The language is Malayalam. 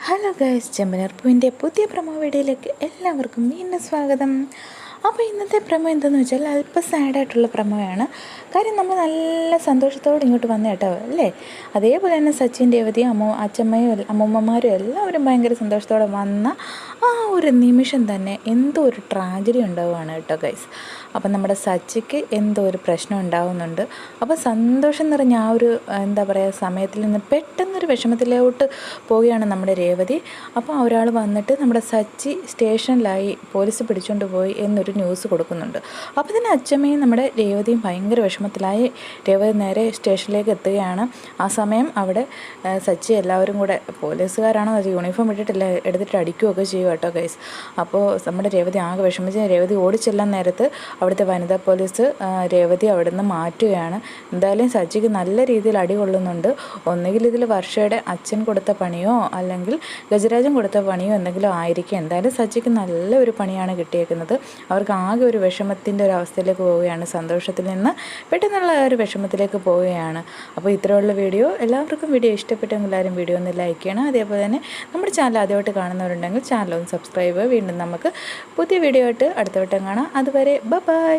ഹലോ ഗൈസ് ചെമ്മനർപ്പൂവിന്റെ പുതിയ പ്രമോ വീഡിയോയിലേക്ക് എല്ലാവർക്കും വീണ്ടും സ്വാഗതം. അപ്പോൾ ഇന്നത്തെ പ്രമോ എന്തെന്ന് വെച്ചാൽ അല്പം സാഡായിട്ടുള്ള പ്രമോയാണ് കാര്യം നമ്മൾ നല്ല സന്തോഷത്തോടെ ഇങ്ങോട്ട് വന്ന കേട്ടോ അല്ലേ? അതേപോലെ തന്നെ സച്ചിൻ ദേവതയും അമ്മ അച്ഛമ്മയും അമ്മൂമ്മമാരും എല്ലാവരും ഭയങ്കര സന്തോഷത്തോടെ വന്ന ആ ഒരു നിമിഷം തന്നെ എന്തോ ഒരു ട്രാജഡി ഉണ്ടാവുകയാണ് കേട്ടോ ഗൈസ് അപ്പം നമ്മുടെ സച്ചിക്ക് എന്തോ ഒരു പ്രശ്നം ഉണ്ടാവുന്നുണ്ട്. അപ്പോൾ സന്തോഷം നിറഞ്ഞ ആ ഒരു എന്താ പറയുക സമയത്തിൽ നിന്ന് പെട്ടെന്നൊരു വിഷമത്തിലോട്ട് പോവുകയാണ് നമ്മുടെ രേവതി. അപ്പോൾ ഒരാൾ വന്നിട്ട് നമ്മുടെ സച്ചി സ്റ്റേഷനിലായി പോലീസ് പിടിച്ചുകൊണ്ട് പോയി എന്നൊരു ന്യൂസ് കൊടുക്കുന്നുണ്ട്. അപ്പോൾ തന്നെ അച്ഛമ്മയും നമ്മുടെ രേവതിയും ഭയങ്കര വിഷമത്തിലായി രേവതി നേരെ സ്റ്റേഷനിലേക്ക് എത്തുകയാണ്. ആ സമയം അവിടെ സച്ചി എല്ലാവരും കൂടെ പോലീസുകാരാണോ അത് യൂണിഫോം ഇട്ടിട്ടില്ല എടുത്തിട്ട് അടിക്കുകയൊക്കെ ചെയ്യും കേട്ടോ ഗൈസ് അപ്പോൾ നമ്മുടെ രേവതി ആകെ വിഷമിച്ച് രേവതി ഓടിച്ചെല്ലാൻ നേരത്ത് അവിടുത്തെ വനിതാ പോലീസ് രേവതി അവിടെ നിന്ന് മാറ്റുകയാണ്. എന്തായാലും സജിക്ക് നല്ല രീതിയിൽ അടി കൊള്ളുന്നുണ്ട്. ഒന്നുകിൽ ഇതിൽ വർഷയുടെ അച്ഛൻ കൊടുത്ത പണിയോ അല്ലെങ്കിൽ ഗജരാജൻ കൊടുത്ത പണിയോ എന്തെങ്കിലും ആയിരിക്കും. എന്തായാലും സജിക്ക് നല്ല ഒരു പണിയാണ് കിട്ടിയേക്കുന്നത്. അവർക്ക് ആകെ ഒരു വിഷമത്തിന്റെ ഒരു അവസ്ഥയിലേക്ക് പോവുകയാണ്. സന്തോഷത്തിൽ നിന്ന് പെട്ടെന്നുള്ള ഒരു വിഷമത്തിലേക്ക് പോവുകയാണ്. അപ്പോൾ ഇത്രയുള്ള വീഡിയോ. എല്ലാവർക്കും വീഡിയോ ഇഷ്ടപ്പെട്ടെങ്കിൽ എല്ലാവരും വീഡിയോ ഒന്ന് ലൈക്ക് ചെയ്യണം. അതേപോലെ തന്നെ നമ്മുടെ ചാനൽ ആദ്യമായിട്ട് കാണുന്നവരുണ്ടെങ്കിൽ ചാനൽ സബ്സ്ക്രൈബ്. വീണ്ടും നമുക്ക് പുതിയ വീഡിയോ ആയിട്ട് അടുത്ത വട്ടം കാണാം. അതുവരെ ബ ബൈ